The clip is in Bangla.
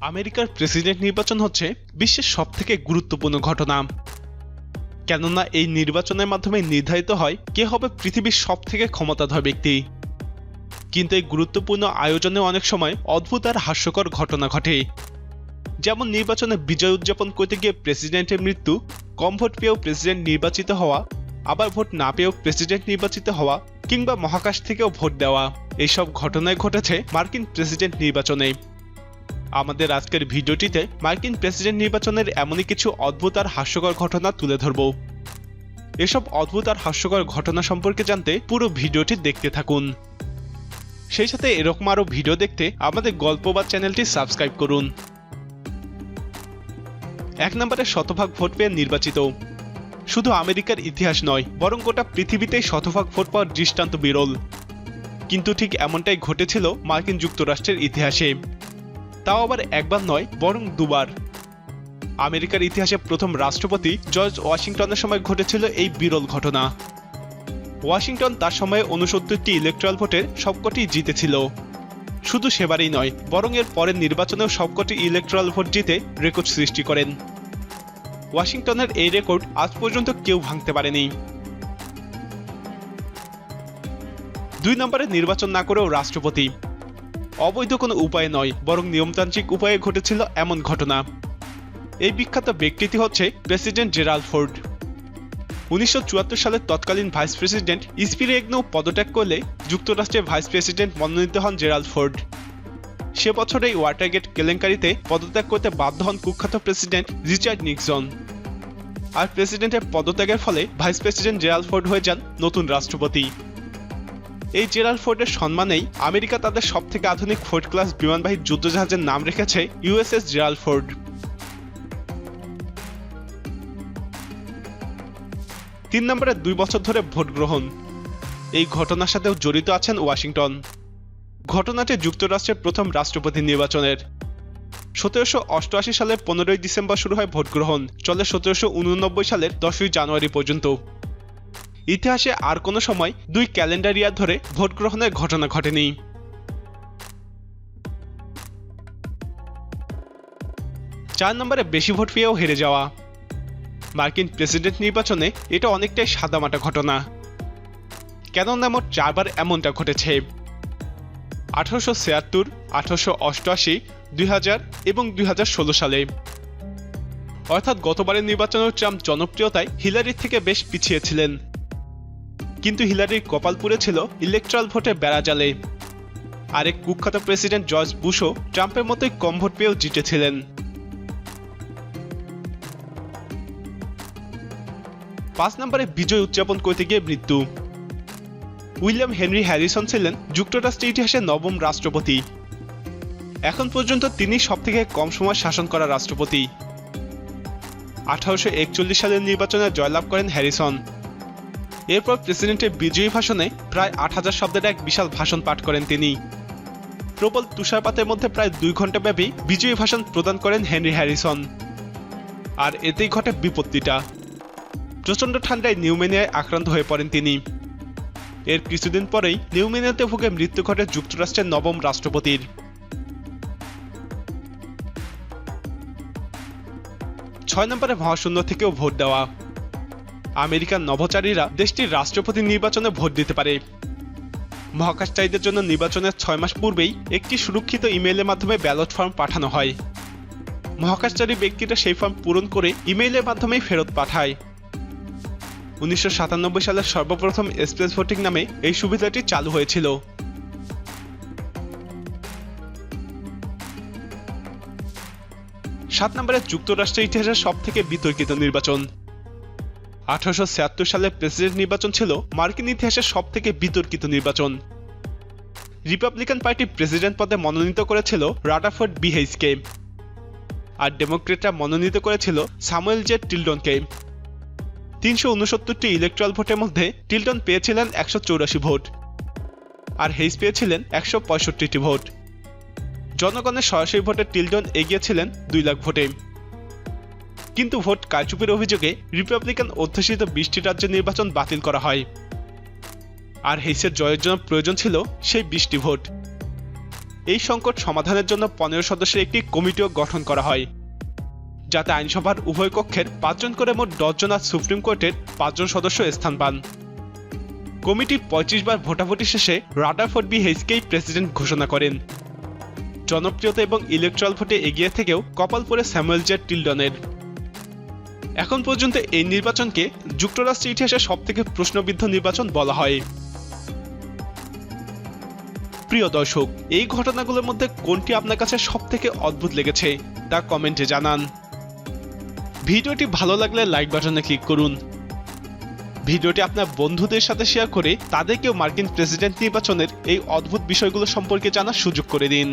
আমেরিকার প্রেসিডেন্ট নির্বাচন হচ্ছে বিশ্বের সবথেকে গুরুত্বপূর্ণ ঘটনা। কেননা এই নির্বাচনের মাধ্যমে নির্ধারিত হয় কে হবে পৃথিবীর সবথেকে ক্ষমতাধর ব্যক্তি। কিন্তু এই গুরুত্বপূর্ণ আয়োজনে অনেক সময় অদ্ভুত আর হাস্যকর ঘটনা ঘটে। যেমন নির্বাচনে বিজয় উদযাপন করতে গিয়ে প্রেসিডেন্টের মৃত্যু, কম ভোট পেয়েও প্রেসিডেন্ট নির্বাচিত হওয়া, আবার ভোট না পেয়েও প্রেসিডেন্ট নির্বাচিত হওয়া কিংবা মহাকাশ থেকেও ভোট দেওয়া। এইসব ঘটনায় ঘটেছে মার্কিন প্রেসিডেন্ট নির্বাচনে। আমাদের আজকের ভিডিওটিতে মার্কিন প্রেসিডেন্ট নির্বাচনের এমনই কিছু অদ্ভুত আর হাস্যকর ঘটনা তুলে ধরব। এসব অদ্ভুত আর হাস্যকর ঘটনা সম্পর্কে জানতে পুরো ভিডিওটি দেখতে থাকুন। সেই সাথে এরকম আরও ভিডিও দেখতে আমাদের গল্প বা চ্যানেলটি সাবস্ক্রাইব করুন। এক নম্বরে শতভাগ ভোট পেয়ে নির্বাচিত। শুধু আমেরিকার ইতিহাস নয়, বরং গোটা পৃথিবীতেই শতভাগ ভোট পাওয়ার দৃষ্টান্ত বিরল। কিন্তু ঠিক এমনটাই ঘটেছিল মার্কিন যুক্তরাষ্ট্রের ইতিহাসে। তাও আবার একবার নয়, বরং দুবার। আমেরিকার ইতিহাসে প্রথম রাষ্ট্রপতি জর্জ ওয়াশিংটনের সময় ঘটেছিল এই বিরল ঘটনা। ওয়াশিংটন তার সময়ে উনসত্তরটি ইলেকট্রাল ভোটের সবকটি জিতেছিল। শুধু সেবারই নয়, বরং এর পরের নির্বাচনেও সবকটি ইলেকট্রাল ভোট জিতে রেকর্ড সৃষ্টি করেন। ওয়াশিংটনের এই রেকর্ড আজ পর্যন্ত কেউ ভাঙতে পারেনি। দুই নম্বরে নির্বাচন না করেও রাষ্ট্রপতি। অবৈধ কোনো উপায় নয়, বরং নিয়মতান্ত্রিক উপায়ে ঘটেছিল এমন ঘটনা। এই বিখ্যাত ব্যক্তিটি হচ্ছে প্রেসিডেন্ট জেরাল্ড ফোর্ড। উনিশশো সালের তৎকালীন ভাইস প্রেসিডেন্ট ইসপিরে এগনো পদত্যাগ করলে যুক্তরাষ্ট্রের ভাইস প্রেসিডেন্ট মনোনীত হন জেরাল্ড ফোর্ড। সে বছরেই ওয়াটারগেট কেলেঙ্কারিতে পদত্যাগ করতে বাধ্য হন কুখ্যাত প্রেসিডেন্ট রিচার্ড নিক্সন। আর প্রেসিডেন্টের পদত্যাগের ফলে ভাইস প্রেসিডেন্ট জেরাল্ড ফোর্ড হয়ে যান নতুন রাষ্ট্রপতি। এই জেরাল্ড ফোর্ডের সম্মানেই আমেরিকা তাদের সবথেকে আধুনিক ফোর্ড ক্লাস বিমানবাহী যুদ্ধজাহাজের নাম রেখেছে ইউএসএস জেরাল্ড ফোর্ড তিন নম্বরে দুই বছর ধরে ভোট গ্রহণ। এই ঘটনার সাথেও জড়িত আছেন ওয়াশিংটন। ঘটনাটি যুক্তরাষ্ট্রের প্রথম রাষ্ট্রপতি নির্বাচনের। সতেরোশো অষ্টআশি সালের পনেরোই ডিসেম্বর শুরু হয় ভোট গ্রহণ, চলে সতেরোশো উননব্বই সালের দশই জানুয়ারি পর্যন্ত। ইতিহাসে আর কোনো সময় দুই ক্যালেন্ডার ইয়ার ধরে ভোট গ্রহণের ঘটনা ঘটেনি। চার নম্বরে বেশি ভোট পেয়েও হেরে যাওয়া। মার্কিন প্রেসিডেন্ট নির্বাচনে এটা অনেকটাই সাদামাটা ঘটনা। কেননা মোট চারবার এমনটা ঘটেছে। আঠারোশো ছিয়াত্তর, আঠারোশো অষ্টআশি, দুই হাজার এবং দুই হাজার ষোলো সালে। অর্থাৎ গতবারের নির্বাচনেও ট্রাম্প জনপ্রিয়তায় হিলারির থেকে বেশ পিছিয়ে ছিলেন। কিন্তু হিলারির কপাল পুড়েছিল ইলেকট্রাল ভোটে বেড়া জালে। আরেক কুখ্যাত প্রেসিডেন্ট জর্জ বুশও ট্রাম্পের মতোই কম ভোট পেয়েও জিতেছিলেন। পাঁচ নম্বরে বিজয় উদযাপন করতে গিয়ে মৃত্যু। উইলিয়াম হেনরি হ্যারিসন ছিলেন যুক্তরাষ্ট্রের ইতিহাসে নবম রাষ্ট্রপতি। এখন পর্যন্ত তিনি সবথেকে কম সময় শাসন করা রাষ্ট্রপতি। আঠারোশো একচল্লিশ সালের নির্বাচনে জয়লাভ করেন হ্যারিসন। এরপর প্রেসিডেন্টের বিজয়ী ভাষণে প্রায় আট হাজার শব্দের এক বিশাল ভাষণ পাঠ করেন তিনি। প্রবল তুষারপাতের মধ্যে প্রায় দুই ঘণ্টা ব্যাপী বিজয়ী ভাষণ প্রদান করেন হেনরি হ্যারিসন। আর এতেই ঘটে বিপত্তিটা। প্রচণ্ড ঠান্ডায় নিউমেনিয়ায় আক্রান্ত হয়ে পড়েন তিনি। এর কিছুদিন পরেই নিউমেনিয়াতে ভুগে মৃত্যু ঘটে যুক্তরাষ্ট্রের নবম রাষ্ট্রপতির। ছয় নম্বরে মহাশূন্য থেকেও ভোট দেওয়া। আমেরিকার নভোচারীরা দেশটির রাষ্ট্রপতি নির্বাচনে ভোট দিতে পারে। মহাকাশচারীদের জন্য নির্বাচনের ছয় মাস পূর্বেই একটি সুরক্ষিত ইমেইলের মাধ্যমে ব্যালট ফর্ম পাঠানো হয়। মহাকাশচারী ব্যক্তিরা সেই ফর্ম পূরণ করে ইমেইলের মাধ্যমেই ফেরত পাঠায়। উনিশশো সালের সর্বপ্রথম স্পেস ভোটিং নামে এই সুবিধাটি চালু হয়েছিল। সাত নম্বরে যুক্তরাষ্ট্রের ইতিহাসের সব থেকে বিতর্কিত নির্বাচন। আঠারোশো ছিয়াত্তর সালে প্রেসিডেন্ট নির্বাচন ছিল মার্কিন ইতিহাসের সব থেকে বিতর্কিত নির্বাচন। রিপাবলিকান পার্টি প্রেসিডেন্ট পদে মনোনীত করেছিল রাডাফোর্ড বিহেইসকে আর ডেমোক্রেটরা মনোনীত করেছিল সামুয়েল জে টিলডনকে। তিনশো উনসত্তরটি ইলেকট্রাল ভোটের মধ্যে টিলটন পেয়েছিলেন একশো চৌরাশি ভোট আর হেইস পেয়েছিলেন একশো পঁয়ষট্টিটি ভোট। জনগণের সরাসরি ভোটে টিলটন এগিয়েছিলেন দুই লাখ ভোটে। কিন্তু ভোট কারচুপির অভিযোগে রিপাবলিকান অধ্যুষিত বিশটি রাজ্যের নির্বাচন বাতিল করা হয়। আর হেইসের জয়ের জন্য প্রয়োজন ছিল সেই বিশটি ভোট। এই সংকট সমাধানের জন্য পনেরো সদস্যের একটি কমিটিও গঠন করা হয়, যাতে আইনসভার উভয় কক্ষের পাঁচজন করে মোট দশজন আর সুপ্রিম কোর্টের পাঁচজন সদস্য স্থান পান। কমিটি পঁয়ত্রিশ বার ভোটাভুটি শেষে রাডারফোর্ড বি হেসকেই প্রেসিডেন্ট ঘোষণা করেন। জনপ্রিয়তা এবং ইলেকট্রাল ভোটে এগিয়ে থেকেও কপাল পড়ে স্যামুয়েল জে টিলডনের। এখন পর্যন্ত এই নির্বাচনকে যুক্তরাষ্ট্রের ইতিহাসে সবথেকে প্রশ্নবিদ্ধ নির্বাচন বলা হয়। প্রিয় দর্শক, এই ঘটনাগুলোর মধ্যে কোনটি আপনার কাছে সবথেকে অদ্ভুত লেগেছে তা কমেন্টে জানান। ভিডিওটি ভালো লাগলে লাইক বাটনে ক্লিক করুন। ভিডিওটি আপনার বন্ধুদের সাথে শেয়ার করে তাদেরকেও মার্কিন প্রেসিডেন্ট নির্বাচনের এই অদ্ভুত বিষয়গুলো সম্পর্কে জানার সুযোগ করে দিন।